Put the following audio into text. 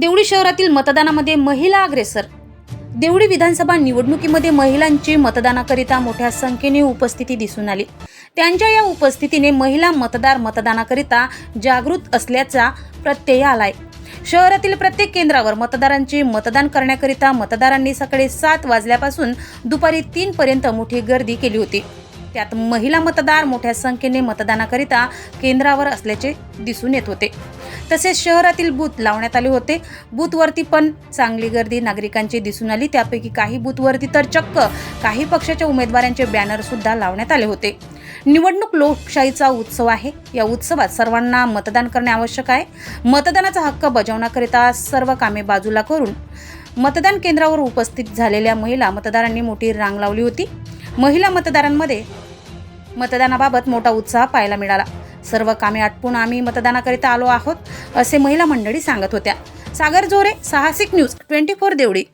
देवळी शहरातील मतदानामध्ये महिला अग्रेसर. देवळी विधानसभा निवडणुकीमध्ये महिलांची मतदानाकरिता मोठ्या संख्येने उपस्थिती दिसून आली. त्यांच्या या उपस्थितीने महिला मतदार मतदानाकरिता जागृत असल्याचा प्रत्यय आलाय. शहरातील प्रत्येक केंद्रावर मतदारांचे मतदान करण्याकरिता मतदारांनी सकाळी सात वाजल्यापासून दुपारी तीन पर्यंत मोठी गर्दी केली होती. त्यात महिला मतदार मोठ्या संख्येने मतदानाकरिता केंद्रावर असल्याचे दिसून येत होते. तसेच शहरातील बूथ लावण्यात आले होते. बूथवरती पण चांगली गर्दी नागरिकांची दिसून आली. त्यापैकी काही बूथवरती तर चक्क काही पक्षाच्या उमेदवारांचे बॅनर सुद्धा लावण्यात आले होते. निवडणूक लोकशाहीचा उत्सव आहे. या उत्सवात सर्वांना मतदान करणे आवश्यक आहे. मतदानाचा हक्क बजावण्याकरिता सर्व कामे बाजूला करून मतदान केंद्रावर उपस्थित झालेल्या महिला मतदारांनी मोठी रांग लावली होती. महिला मतदारांमध्ये मतदानाबाबत मोठा उत्साह पाहायला मिळाला. सर्व कामे आटपून आम्ही मतदानाकरिता आलो आहोत असे महिला मंडळी सांगत होत्या. सागर जोरे साहसिक न्यूज ट्वेंटी फोर देवडी